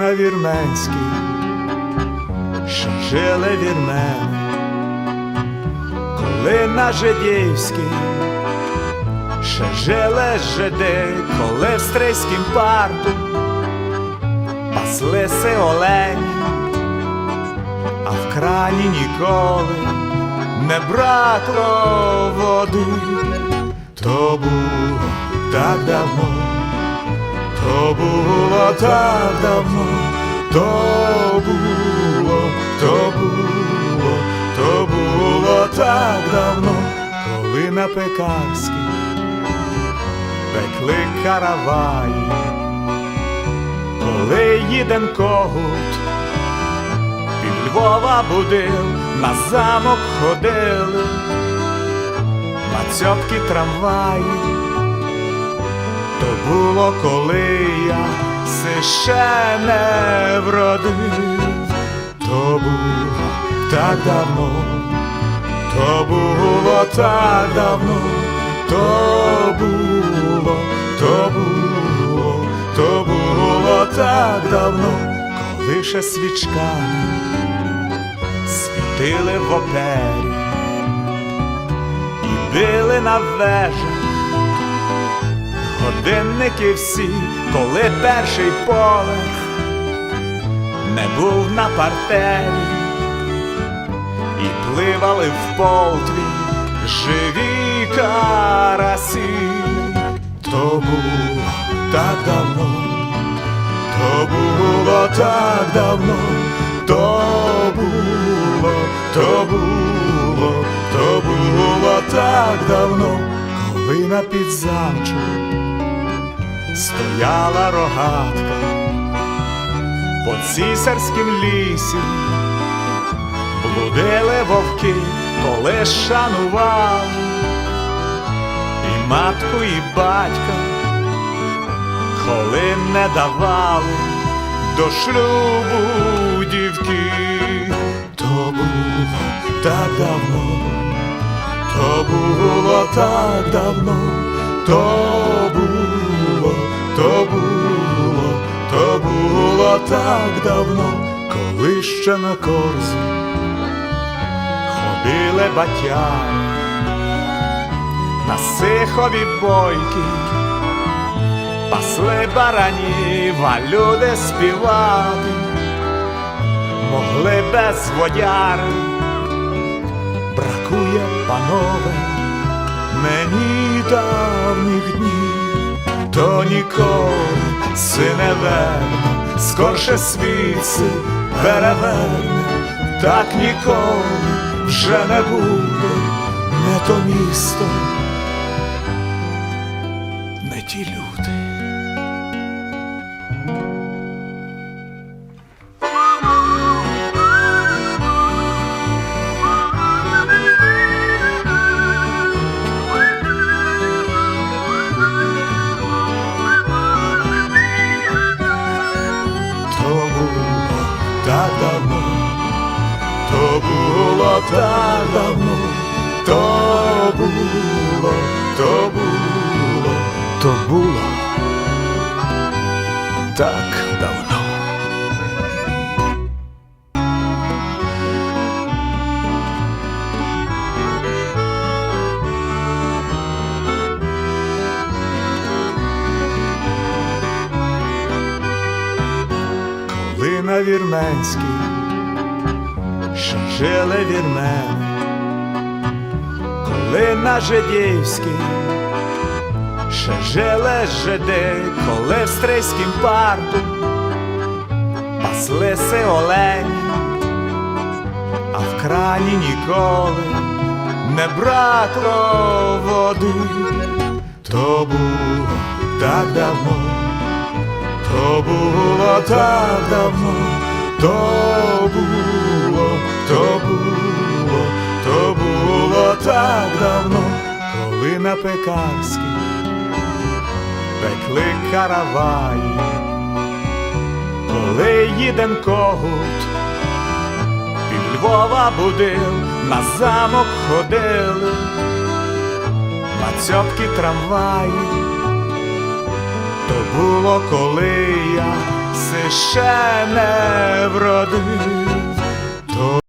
На вірменській. Ще жили вірмени, коли на жидівській. Ще жили жиди, коли в стрийськім парку. Паслися олені, а в крані ніколи не бракло води, то було так давно. Було так давно, то було, то було, то було так давно, коли на пекарській пекли караваї, коли їден когут під Львова будив, на замок ходили, на цьопки трамваї. То було, коли я все ще не вродив, то було так давно, то було так давно, то було, то було, то було так давно, коли ще свічками світили в опері і били на вежах годинники всі, коли перший поверх не був на партері, і пливали в полтві живі карасі, то було так давно, то було так давно, то було, то було, то було так давно, коли на підзамчу стояла рогатка по цісарськім лісі, блудили вовки, коли шанували. І матку, і батька, коли не давали до шлюбу дівки, то було так давно, то було так давно, то було так давно, коли ще на корзі ходили батяни, на сихові бойки, пасли баранів, а люди співати, могли без водяри, бракує, панове, мені давніх днів, то ніколи сине верне, скорше світ переверне, так ніколи вже не буде, не то місто, не ті люди. Так давно, то було, то було, то було так давно. Коли на вірменській жили вірмени, коли на жидівській ще жили жиди, коли в стрийськім парку паслися олені, а в крані ніколи не бракло води, то було так давно. То було так давно, то було, то було, то було так давно, коли на пекарській пекли караваї, коли їден когут під Львова будив, на замок ходили, на цьопки трамваї. То було, коли я ще не вродив.